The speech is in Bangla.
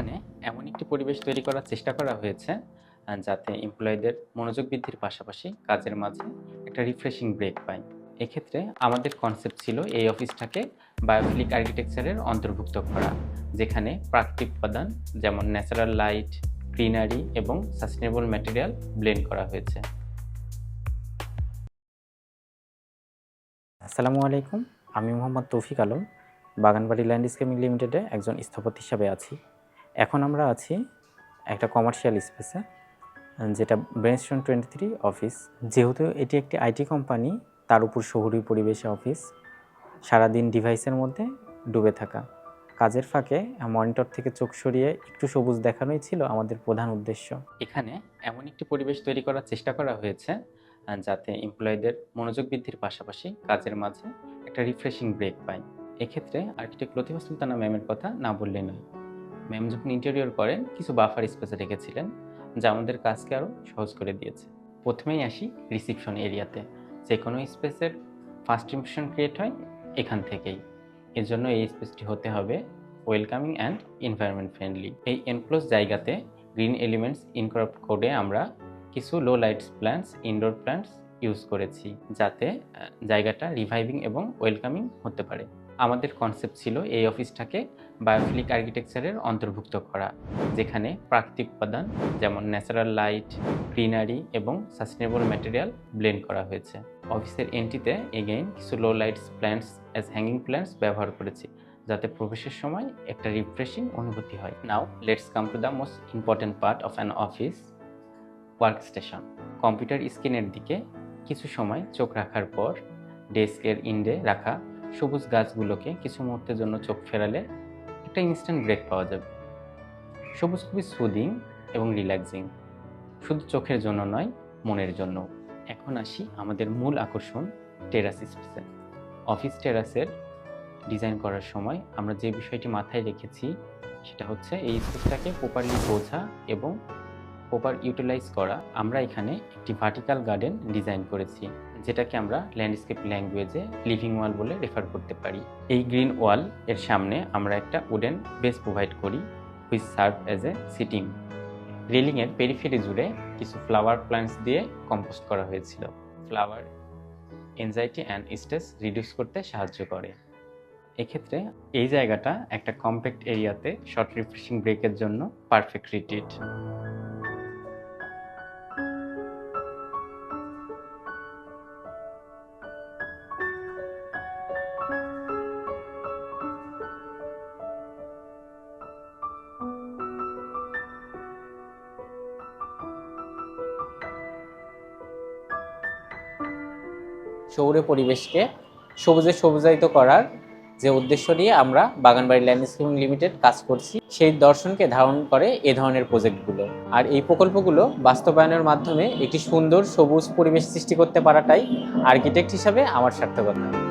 এখানে এমন একটি পরিবেশ তৈরি করার চেষ্টা করা হয়েছে যাতে এমপ্লয়ীদের মনোযোগ বৃদ্ধির পাশাপাশি কাজের মাঝে একটা রিফ্রেশিং ব্রেক পায়। এক্ষেত্রে আমাদের কনসেপ্ট ছিল এই অফিসটাকে বায়োফিলিক আর্কিটেকচারের অন্তর্ভুক্ত করা, যেখানে প্রাকৃতিক উপাদান যেমন ন্যাচারাল লাইট গ্রিনারি এবং সাস্টেনেবল ম্যাটেরিয়াল ব্লেন্ড করা হয়েছে। আসসালামু আলাইকুম, আমি মোহাম্মদ তৌফিক আলম, বাগানবাড়ি ল্যান্ডস্কেপিং লিমিটেডে একজন স্থপতি হিসাবে আছি। এখন আমরা আছি একটা কমার্শিয়াল স্পেসে যেটা ব্রেনস্টোন টোয়েন্টি থ্রি অফিস যেহেতু এটি একটি আইটি কোম্পানি তার উপর শহুরি পরিবেশে অফিস সারাদিন ডিভাইসের মধ্যে ডুবে থাকা। কাজের ফাঁকে মনিটর থেকে চোখ সরিয়ে একটু সবুজ দেখানোই ছিল আমাদের প্রধান উদ্দেশ্য। এখানে এমন একটি পরিবেশ তৈরি করার চেষ্টা করা হয়েছে, যাতে এমপ্লয়ীদের মনোযোগ বৃদ্ধির পাশাপাশি কাজের মাঝে একটা রিফ্রেশিং ব্রেক পায়। এক্ষেত্রে আর্কিটেক্ট লতিফা সুলতানা ম্যামের কথা না বললে নয়। ম্যাম যখন ইন্টেরিয়র করেন কিছু বাফার স্পেসে রেখেছিলেন, যা আমাদের কাজকে আরও সহজ করে দিয়েছে। প্রথমেই আসি রিসিপশন এরিয়াতে যে কোনো স্পেসের ফার্স্ট ইমপ্রেশন ক্রিয়েট হয় এখান থেকেই। এর জন্য এই স্পেসটি হতে হবে ওয়েলকামিং অ্যান্ড এনভায়রনমেন্ট ফ্রেন্ডলি এই এনক্লোজ জায়গাতে গ্রিন এলিমেন্টস ইনকর্প কোডে আমরা কিছু low lights plants indoor plants use করেছি, যাতে জায়গাটা রিভাইভিং এবং ওয়েলকামিং হতে পারে। আমাদের কনসেপ্ট ছিল এই অফিসটাকে বায়োফিলিক আর্কিটেকচারের অন্তর্ভুক্ত করা, যেখানে প্রাকৃতিক উপাদান যেমন ন্যাচারাল লাইট গ্রিনারি এবং সাস্টেনেবল ম্যাটেরিয়াল ব্লেন্ড করা হয়েছে। অফিসের এন্ট্রিতে এগেইন কিছু low lights plants as hanging plants ব্যবহার করেছি, যাতে প্রবেশের সময় একটা রিফ্রেশিং অনুভূতি হয়। Now let's come to the most important part of an office work station computer স্ক্রিনের দিকে কিছু সময় চোখ রাখার পর ডেস্কের ইন্ডে রাখা সবুজ গাছগুলোকে কিছু মুহূর্তের জন্য চোখ ফেরালে একটা ইনস্ট্যান্ট ব্রেক পাওয়া যাবে। সবুজ খুবই সুদিং এবং রিল্যাক্সিং শুধু চোখের জন্য নয়, মনের জন্য এখন আসি আমাদের মূল আকর্ষণ টেরাস স্পেসে অফিস টেরাসের ডিজাইন করার সময় আমরা যে বিষয়টি মাথায় রেখেছি, সেটা হচ্ছে এই স্পেসটাকে প্রপারলি বোঝা এবং প্রপার ইউটিলাইজ করা। আমরা এখানে একটি ভার্টিক্যাল গার্ডেন ডিজাইন করেছি। যেটাকে আমরা ল্যান্ডস্কেপ ল্যাঙ্গুয়েজে লিভিং ওয়াল বলে রেফার করতে পারি। এই গ্রিন ওয়াল এর সামনে আমরা একটা উডেন বেস প্রোভাইড করি which serve as a seating রেলিংয়ের periphery জুড়ে কিছু ফ্লাওয়ার প্ল্যান্টস দিয়ে কম্পোস্ট করা হয়েছিল। Flower anxiety and stress reduce করতে সাহায্য করে। এক্ষেত্রে এই জায়গাটা একটা কম্প্যাক্ট এরিয়াতে শর্ট রিফ্রেশিং ব্রেকের জন্য পারফেক্ট রিট্রিট শহুরে পরিবেশকে সবুজে সবুজায়িত করার যে উদ্দেশ্য নিয়ে আমরা বাগানবাড়ি ল্যান্ডস্কেপিং লিমিটেড কাজ করছি, সেই দর্শনকে ধারণ করে এ ধরনের প্রজেক্টগুলো। আর এই প্রকল্পগুলো বাস্তবায়নের মাধ্যমে একটি সুন্দর সবুজ পরিবেশ সৃষ্টি করতে পারাটাই আর্কিটেক্ট হিসাবে আমার সার্থকতা।